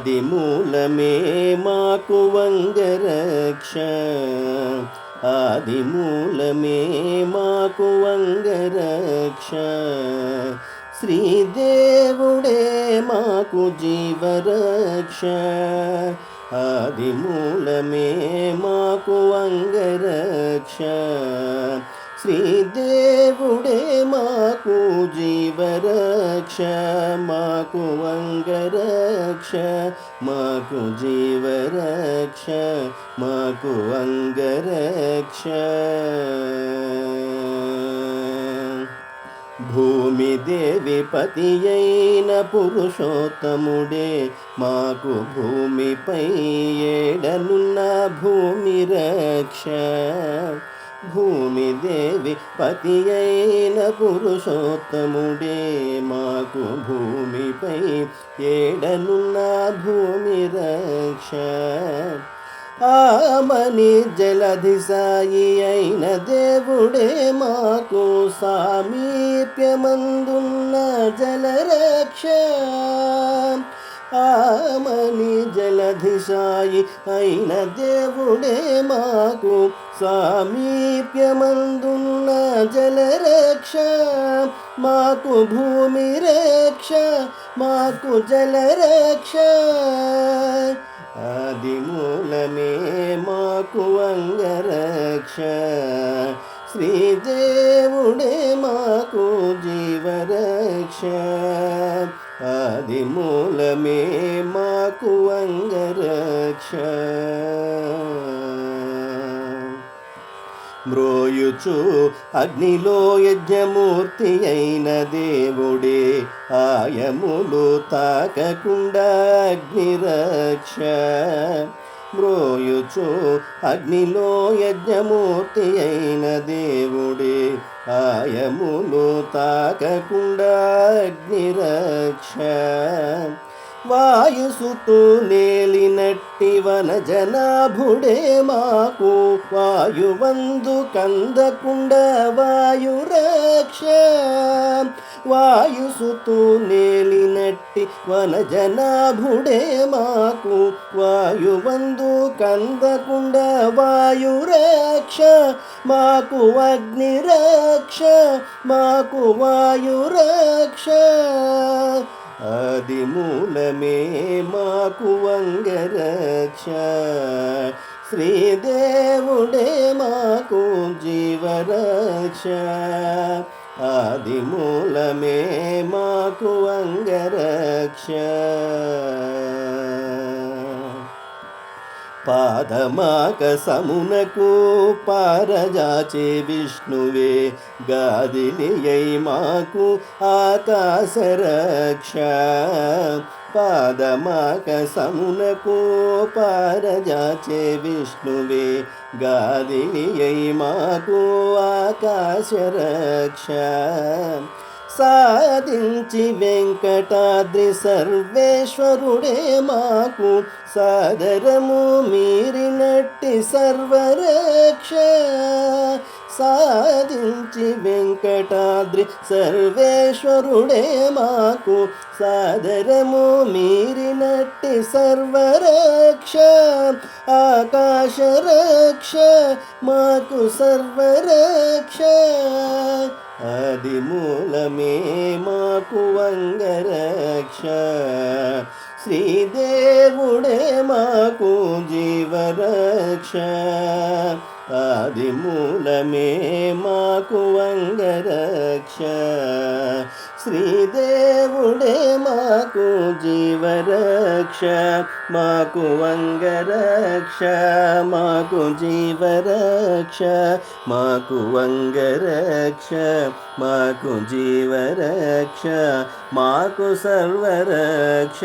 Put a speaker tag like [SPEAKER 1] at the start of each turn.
[SPEAKER 1] ఆది మూలమే మాకు వంగరక్ష. ఆది మూలమే మాకు వంగరక్ష. శ్రీదేవుడే మాకు జీవరక్ష. ఆది మూలమే మాకు వంగరక్ష. శ్రీదేవుడే మాకు జీవరక్ష. రక్ష మాకు అంగరక్ష మాకు జీవరక్ష మాకు అంగరక్ష. భూమి దేవి పతి అయిన పురుషోత్తముడే మాకు భూమిపై ఏడనున్న భూమి రక్ష. భూమి దేవి పతి అయిన పురుషోత్తముడే మాకు భూమిపై ఏడనున్న భూమి రక్ష. ఆమని జలధి సాయి అయిన దేవుడే మాకు సామీప్యమందున్న జలరక్ష. ఆమని జలధి సాయి అయిన దేవుడే మాకు సామీప్యమందున్న జలరక్ష. మాకు భూమి రక్ష మాకు జలరక్ష ఆది మూలమే మాకు అంగరక్ష. శ్రీదేవుడే మాకు జీవరక్ష. ఆది మూలమే మాకు అంగరక్ష. మ్రోయుచు అగ్నిలో యజ్ఞమూర్తి అయిన దేవుడే. ఆయములు తాకకుండా అగ్నిరక్ష. మ్రోయుచు అగ్నిలో యజ్ఞమూర్తి అయిన దేవుడే. ఆయములు తాకకుండా అగ్నిరక్ష. వాయుసుతూ నేలినట్టి వన జనాభుడే మాకు. వాయువందు కందకుండ వాయురక్ష. వాయుసుతూ నేలినట్టి వన జనాభుడే మాకు. వాయువందు కందకుండ వాయురక్ష. మాకు అగ్నిరక్ష. మాకు వాయురక్ష. ఆది మూలమే మాకు వంగరక్ష. శ్రీదేవుడే మాకు జీవరక్ష. ఆది మూలమే మాకు వంగరక్ష. పాదమాక సమునకు పారజాచే విష్ణువే గాదిలియై మాకు ఆకాశరక్ష పాదమాక సమునకు పారజాచే విష్ణువే గాదిలియై మాకు ఆకాశరక్ష సాధించి వెంకటాద్రి సర్వేశ్వరుడే మాకు. సాదరము మీరినట్టి సర్వరక్ష. సాధించి వెంకటాద్రి సర్వేశ్వరుడే మాకు సాదరము మీరినట్టి సర్వరక్ష ఆకాశరక్ష మాకు సర్వరక్ష. ఆది మూలమే మాకు వంగరక్ష శ్రీదేవుడే మాకు జీవరక్ష. ఆది మూలమే మాకు వంగరక్ష శ్రీదేవుడే మాకు జీవరక్ష మాకు వంగరక్ష మాకు జీవరక్ష మాకు వంగరక్ష మాకు జీవరక్ష మాకు సర్వరక్ష.